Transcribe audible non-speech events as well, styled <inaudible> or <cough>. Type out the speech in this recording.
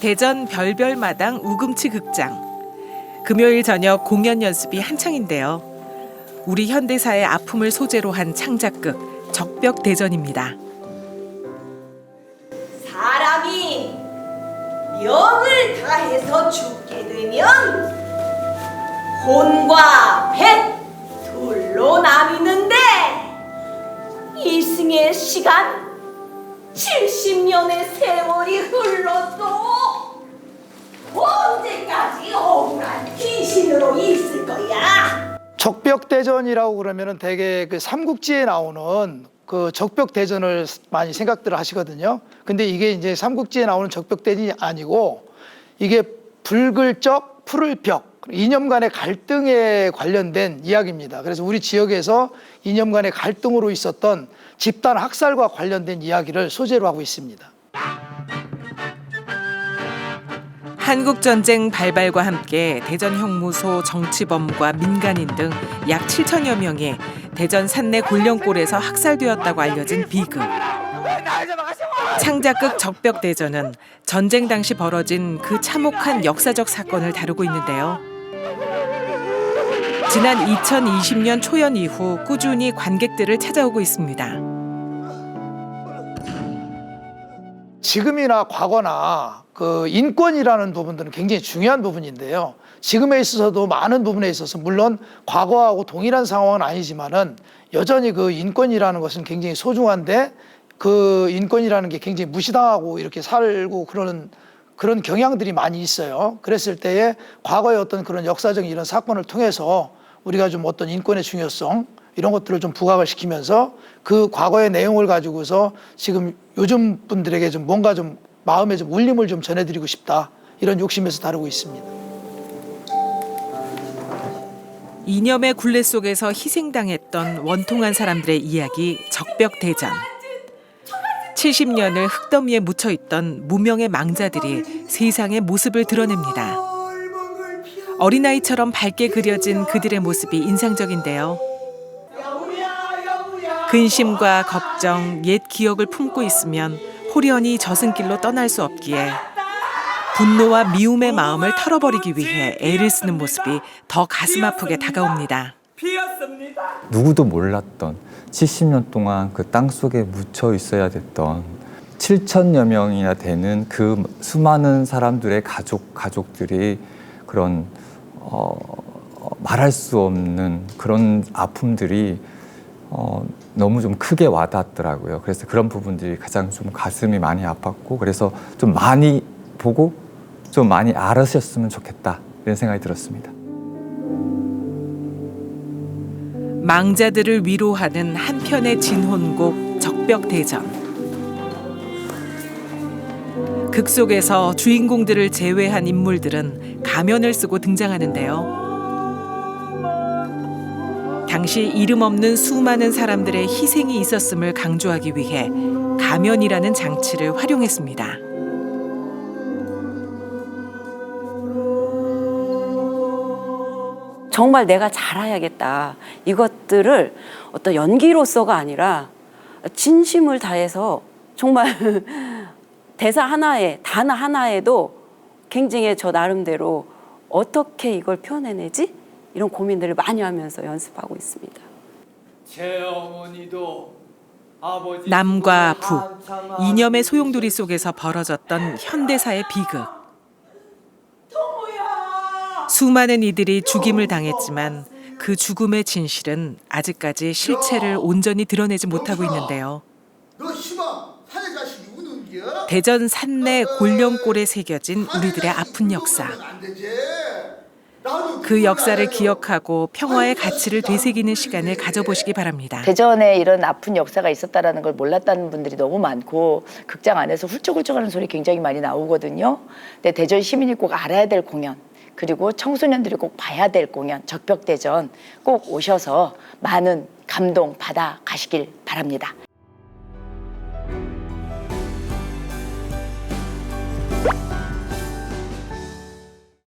대전 별별마당 우금치 극장. 금요일 저녁 공연 연습이 한창인데요. 우리 현대사의 아픔을 소재로 한 창작극 적벽 대전입니다. 사람이 명을 다해서 죽게 되면 혼과 뱃 둘로 나뉘는데 이승의 시간 70년의 세월이 흘러도 언제까지 억울한 귀신으로 있을 거야? 적벽대전이라고 그러면은 대개 그 삼국지에 나오는 그 적벽대전을 많이 생각들을 하시거든요. 근데 이게 이제 삼국지에 나오는 적벽대전이 아니고 이게 붉을 적, 푸를 벽, 이념 간의 갈등에 관련된 이야기입니다. 그래서 우리 지역에서 이념 간의 갈등으로 있었던 집단 학살과 관련된 이야기를 소재로 하고 있습니다. 한국 전쟁 발발과 함께 대전 형무소 정치범과 민간인 등 약 7천여 명이 대전 산내 곤령골에서 학살되었다고 알려진 비극. 창작극 적벽 대전은 전쟁 당시 벌어진 그 참혹한 역사적 사건을 다루고 있는데요. 지난 2020년 초연 이후 꾸준히 관객들을 찾아오고 있습니다. 지금이나 과거나 그 인권이라는 부분들은 굉장히 중요한 부분인데요. 지금에 있어서도 많은 부분에 있어서 물론 과거하고 동일한 상황은 아니지만은 여전히 그 인권이라는 것은 굉장히 소중한데 그 인권이라는 게 굉장히 무시당하고 이렇게 살고 그러는 그런 경향들이 많이 있어요. 그랬을 때에 과거의 어떤 그런 역사적인 이런 사건을 통해서 우리가 좀 어떤 인권의 중요성 이런 것들을 좀 부각을 시키면서 그 과거의 내용을 가지고서 지금 요즘 분들에게 좀 뭔가 좀 마음에 좀 울림을 좀 전해드리고 싶다 이런 욕심에서 다루고 있습니다. 이념의 굴레 속에서 희생당했던 원통한 사람들의 이야기 적벽 대전. 70년을 흙더미에 묻혀 있던 무명의 망자들이 세상의 모습을 드러냅니다. 어린아이처럼 밝게 그려진 그들의 모습이 인상적인데요. 근심과 걱정, 옛 기억을 품고 있으면 호련히 저승길로 떠날 수 없기에 분노와 미움의 마음을 털어버리기 위해 애를 쓰는 모습이 더 가슴 아프게 다가옵니다. 누구도 몰랐던 70년 동안 그 땅 속에 묻혀 있어야 됐던 7천여 명이나 되는 그 수많은 사람들의 가족 가족들이 그런 어, 어, 말할 수 없는 그런 아픔들이 어, 너무 좀 크게 와닿더라고요. 그래서 그런 부분들이 가장 좀 가슴이 많이 아팠고 그래서 좀 많이 보고 좀 많이 알으셨으면 좋겠다 이런 생각이 들었습니다. 망자들을 위로하는 한편의 진혼곡 적벽 대전. 극 속에서 주인공들을 제외한 인물들은 가면을 쓰고 등장하는데요. 당시 이름 없는 수많은 사람들의 희생이 있었음을 강조하기 위해 가면이라는 장치를 활용했습니다. 정말 내가 잘해야겠다. 이것들을 어떤 연기로서가 아니라 진심을 다해서 정말 <laughs> 대사 하나에, 단어 하나에도 굉장히 저 나름대로 어떻게 이걸 표현해내지? 이런 고민들을 많이 하면서 연습하고 있습니다. 제 어머니도 남과 한참 이념의 소용돌이 속에서 벌어졌던 현대사의 비극. 수많은 이들이 죽임을 당했지만 그 죽음의 진실은 아직까지 실체를 온전히 드러내지 못하고 있는데요. 너 희망 사내 자식이 우는겨? 대전 산내 골령골에 새겨진 우리들의 아픈 역사. 그 역사를. 기억하고 평화의 가치를 되새기는 시간을 가져보시기 바랍니다. 대전에 이런 아픈 역사가 있었다라는 걸 몰랐다는 분들이 너무 많고 극장 안에서 훌쩍훌쩍하는 소리 굉장히 많이 나오거든요. 근데 대전 시민이 꼭 알아야 될 공연 그리고 청소년들이 꼭 봐야 될 공연 적벽대전 꼭 오셔서 많은 감동 받아 가시길 바랍니다.